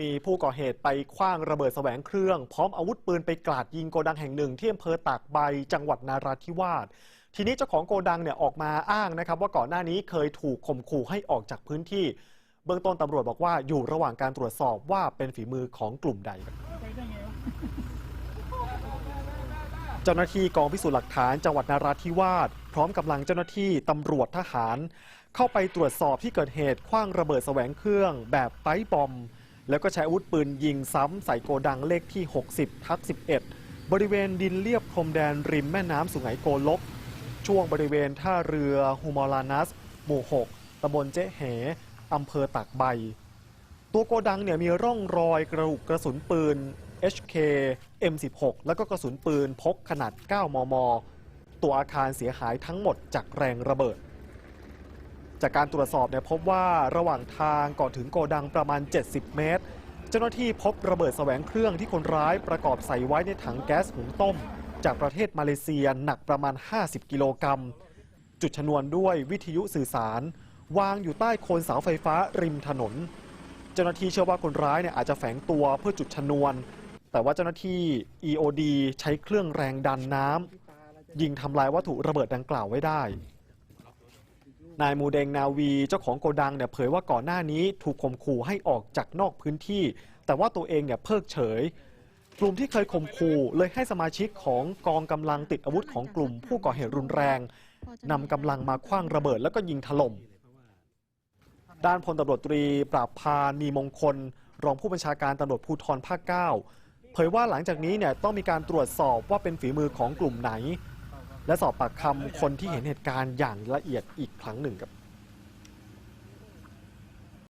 มีผู้ก่อเหตุไปคว้างระเบิดแสวงเครื่อง พร้อมอาวุธปืนไปกราดยิงโกดังแห่งหนึ่งที่อำเภอตากใบจังหวัดนาราธิวาสทีนี้เจ้าของโกดังเนี่ยออกมาอ้างนะครับ ว่าก่อนหน้านี้เคยถูกข่มขู่ให้ออกจากพื้นที่ เบื้องต้นตำรวจบอกว่าอยู่ระหว่างการตรวจสอบว่าเป็นฝีมือของกลุ่มใด เจ้าหน้าที่กองพิสูจน์หลักฐานจังหวัดนาราธิวาสพร้อมกำลังเจ้าหน้าที่ตำรวจทหาร เข้าไปตรวจสอบที่เกิดเหตุคว้างระเบิดแสวงเครื่อง แบบไปบอม แล้วก็ใช้อาวุธปืนยิงซ้ำใส่โกดังเลขที่ 60ทับ11 บริเวณดินเลียบพรมแดนริมแม่น้ำสุไหงโกลก ช่วงบริเวณท่าเรือฮูมอลานัส หมู่ 6ตำบลเจ๊เหอำเภอตากใบ ตัวโกดังเนี่ยมีร่องรอยกระสุนกระสุนปืน HK M16 แล้วก็กระสุนปืนพกขนาด 9 มม ตัวอาคารเสียหายทั้งหมดจากแรงระเบิด จากการตรวจสอบเนี่ยพบว่าระหว่างทางก่อนถึงโกดังประมาณ 70 เมตร เจ้าหน้าที่พบระเบิดแสวงเครื่องที่คนร้ายประกอบใส่ไว้ในถังแก๊สหุงต้ม จากประเทศมาเลเซียหนักประมาณ 50 กิโลกรัม จุดชนวนด้วยวิทยุสื่อสาร วางอยู่ใต้โคนเสาไฟฟ้าริมถนน เจ้าหน้าที่เชื่อว่าคนร้ายเนี่ยอาจจะแฝงตัวเพื่อจุดชนวน แต่ว่าเจ้าหน้าที่ EOD ใช้เครื่องแรงดันน้ำยิงทำลายวัตถุระเบิดดังกล่าวไว้ได้ นายมูเดงนาวีเจ้าของโกดังเนี่ยเผยว่าก่อนหน้านี้ถูกข่มขู่ให้ออกจากนอกพื้นที่ แต่ว่าตัวเองเนี่ยเพิกเฉย กลุ่มที่เคยข่มขู่เลยให้สมาชิกของกองกำลังติดอาวุธของกลุ่ม ผู้ก่อเหตุรุนแรงนำกำลังมาคว้างระเบิดแล้วก็ยิงถล่มด้านพลตำรวจตรีปราบพานมีมงคล รองผู้บัญชาการตำรวจภูธรภาค 9 เผยว่าหลังจากนี้เนี่ยต้องมีการตรวจสอบว่าเป็นฝีมือของกลุ่มไหน และสอบปากคำคนที่เห็นเหตุการณ์อย่างละเอียดอีกครั้งหนึ่งครับ